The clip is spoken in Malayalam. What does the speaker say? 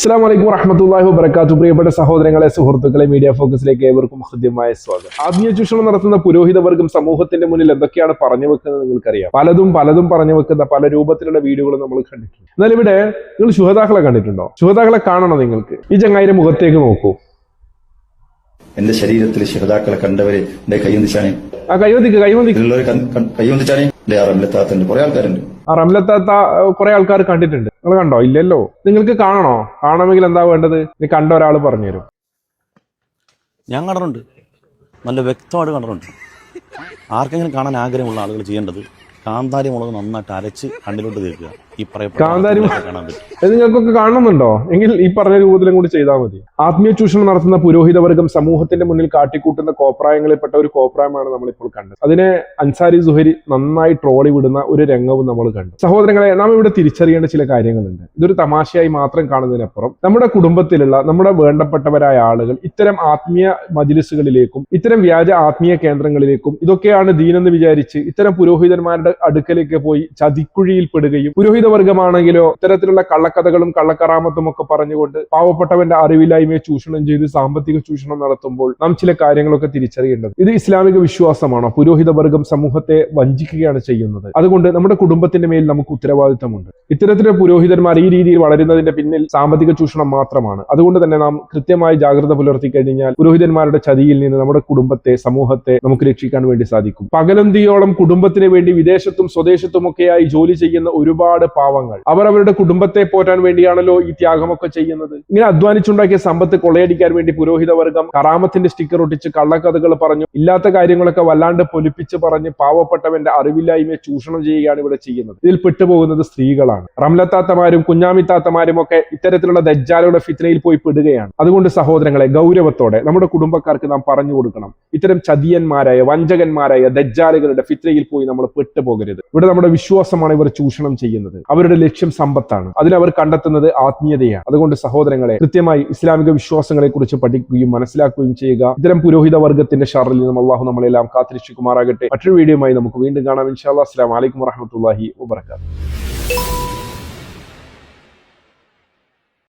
അസ്സാം വലൈക്കും വറഹമത്തല്ലാഹി വബർക്കാത്തു പ്രിയപ്പെട്ട സഹോദരങ്ങളെ സുഹൃത്തുക്കളെ മീഡിയ ഫോക്കസിലേക്ക് ഏവർക്കും ഹൃദ്യമായ സ്വാഗതം. ആത്മീയ ചൂഷണം നടത്തുന്ന പുരോഹിതവർഗം സമൂഹത്തിന്റെ മുന്നിൽ എന്തൊക്കെയാണ് പറഞ്ഞു വെക്കുന്നത് നിങ്ങൾക്കറിയാം. പലതും പലതും പറഞ്ഞു വെക്കുന്ന പല രൂപത്തിലുള്ള വീഡിയോകൾ നമ്മൾ കണ്ടിട്ടുണ്ട്. എന്നാൽ ഇവിടെ നിങ്ങൾ ശുഹതാക്കളെ കണ്ടിട്ടുണ്ടോ? ശുഹതാക്കളെ കാണണം നിങ്ങൾക്ക്? ഈ ചങ്ങായിന്റെ മുഖത്തേക്ക് നോക്കൂ. എന്റെ ശരീരത്തിൽ ശുഹതാക്കളെ കണ്ടവരെ എന്റെ കൈയൊന്നിച്ചാണേ ആ കൈവന്തിക്ക് കൈവന്തി ഇതിലുള്ളവർ ആറമ്മിലെത്താത്തുണ്ട് കുറെ ആൾക്കാരുണ്ട്. ആ റംലത്താത്ത കുറെ ആൾക്കാർ കണ്ടിട്ടുണ്ട്. നിങ്ങൾ കണ്ടോ? ഇല്ലല്ലോ. നിങ്ങൾക്ക് കാണണോ? കാണണമെങ്കിൽ എന്താ വേണ്ടത്? നീ കണ്ട ഒരാൾ പറഞ്ഞുതരും. ഞാൻ കണ്ടിട്ടുണ്ട്. നല്ല വ്യക്തമായിട്ട് കണ്ടിട്ടുണ്ട്. ആർക്കെങ്കിലും കാണാൻ ആഗ്രഹമുള്ള ആളുകൾ ചെയ്യേണ്ടത് കാന്താരി മുളക് നന്നായിട്ട് അരച്ച് കണ്ണിലോട്ട് തേക്കുക. ഈ കാന്താരി കാണാൻ പറ്റും. ഇത് നിങ്ങൾക്കൊക്കെ കാണുന്നുണ്ടോ എങ്കിൽ ഈ പറഞ്ഞ രൂപത്തിലും കൂടി ചെയ്താൽ മതി. ആത്മീയ ചൂഷണം നടത്തുന്ന പുരോഹിത വർഗം സമൂഹത്തിന്റെ മുന്നിൽ കാട്ടിക്കൂട്ടുന്ന കോപ്രായങ്ങളിൽപ്പെട്ട ഒരു കോപ്രായമാണ് നമ്മളിപ്പോൾ കണ്ടത്. അതിനെ അൻസാരി സുഹരി നന്നായി ട്രോളി വിടുന്ന ഒരു രംഗവും നമ്മൾ കണ്ടു. സഹോദരങ്ങളെ നാം ഇവിടെ തിരിച്ചറിയേണ്ട ചില കാര്യങ്ങളുണ്ട്. ഇതൊരു തമാശയായി മാത്രം കാണുന്നതിനപ്പുറം നമ്മുടെ കുടുംബത്തിലുള്ള നമ്മുടെ വേണ്ടപ്പെട്ടവരായ ആളുകൾ ഇത്തരം ആത്മീയ മജിലിസുകളിലേക്കും ഇത്തരം വ്യാജ ആത്മീയ കേന്ദ്രങ്ങളിലേക്കും ഇതൊക്കെയാണ് ദീനെന്ന് വിചാരിച്ച് ഇത്തരം പുരോഹിതന്മാരുടെ അടുക്കലേക്ക് പോയി ചതിക്കുഴിയിൽ പെടുകയും പുരോഹിത വർഗമാണെങ്കിലോ ഇത്തരത്തിലുള്ള കള്ളക്കഥകളും കള്ളക്കറാമത്തും ഒക്കെ പറഞ്ഞുകൊണ്ട് പാവപ്പെട്ടവന്റെ അറിവില്ലായ്മയെ ചൂഷണം ചെയ്ത് സാമ്പത്തിക ചൂഷണം നടത്തുമ്പോൾ നാം ചില കാര്യങ്ങളൊക്കെ തിരിച്ചറിയേണ്ടത്. ഇത് ഇസ്ലാമിക വിശ്വാസമാണോ? പുരോഹിത വർഗം സമൂഹത്തെ വഞ്ചിക്കുകയാണ് ചെയ്യുന്നത്. അതുകൊണ്ട് നമ്മുടെ കുടുംബത്തിന്റെ മേൽ നമുക്ക് ഉത്തരവാദിത്തമുണ്ട്. ഇത്തരത്തിലെ പുരോഹിതന്മാർ ഈ രീതിയിൽ വളരുന്നതിന്റെ പിന്നിൽ സാമ്പത്തിക ചൂഷണം മാത്രമാണ്. അതുകൊണ്ട് തന്നെ നാം കൃത്യമായി ജാഗ്രത പുലർത്തി കഴിഞ്ഞാൽ പുരോഹിതന്മാരുടെ ചതിയിൽ നിന്ന് നമ്മുടെ കുടുംബത്തെ സമൂഹത്തെ നമുക്ക് രക്ഷിക്കാൻ വേണ്ടി സാധിക്കും. പകലന്തിയോളം കുടുംബത്തിന് വേണ്ടി വിദേശത്തും സ്വദേശത്തുമൊക്കെയായി ജോലി ചെയ്യുന്ന ഒരുപാട് പാവങ്ങൾ. അവർ അവരുടെ കുടുംബത്തെ പോറ്റാൻ വേണ്ടിയാണല്ലോ ഈ ത്യാഗമൊക്കെ ചെയ്യുന്നത്. ഇങ്ങനെ അധ്വാനിച്ചുണ്ടാക്കിയ സമ്പത്ത് കൊള്ളയടിക്കാൻ വേണ്ടി പുരോഹിത വർഗം കറാമത്തിന്റെ സ്റ്റിക്കർ ഒട്ടിച്ച് കള്ളക്കഥകൾ പറഞ്ഞു. ഇല്ലാത്ത കാര്യങ്ങളൊക്കെ വല്ലാണ്ട് പൊലിപ്പിച്ച് പറഞ്ഞ് പാവപ്പെട്ടവന്റെ അറിവില്ലായ്മയെ ചൂഷണം ചെയ്യുകയാണ് ഇവിടെ ചെയ്യുന്നത്. ഇതിൽ പെട്ടുപോകുന്നത് സ്ത്രീകളാണ്. റംലത്താത്തമാരും കുഞ്ഞാമിത്താത്തമാരും ഒക്കെ ഇത്തരത്തിലുള്ള ദജ്ജാലയുടെ ഫിത്നയിൽ പോയി പെടുകയാണ്. അതുകൊണ്ട് സഹോദരങ്ങളെ ഗൗരവത്തോടെ നമ്മുടെ കുടുംബക്കാർക്ക് നാം പറഞ്ഞു കൊടുക്കണം. ഇത്തരം ചതിയന്മാരായ വഞ്ചകന്മാരായ ദജ്ജാലുകളുടെ ഫിത്നയിൽ പോയി നമ്മൾ പെട്ടുപോകരുത്. ഇവിടെ നമ്മുടെ വിശ്വാസമാണ് ഇവർ ചൂഷണം ചെയ്യുന്നത്. അവരുടെ ലക്ഷ്യം സമ്പത്താണ്. അതിനവർ കണ്ടെത്തുന്നത് ആത്മീയതയാണ്. അതുകൊണ്ട് സഹോദരങ്ങളെ കൃത്യമായി ഇസ്ലാമിക വിശ്വാസങ്ങളെ കുറിച്ച് പഠിക്കുകയും മനസ്സിലാക്കുകയും ചെയ്യുക. ഇത്തരം പുരോഹിത വർഗത്തിന്റെ ഷറിൽ നിന്നും അള്ളാഹു നമ്മളെല്ലാം കാത്തിരിച്ചുമാറാകട്ടെ മറ്റൊരു വീഡിയോയുമായി നമുക്ക് വീണ്ടും കാണാം. ഇൻഷാല്ലാ അസ്ലാം വലൈക്കും വറഹമത്തല്ലാഹി വബർക്കാത്തു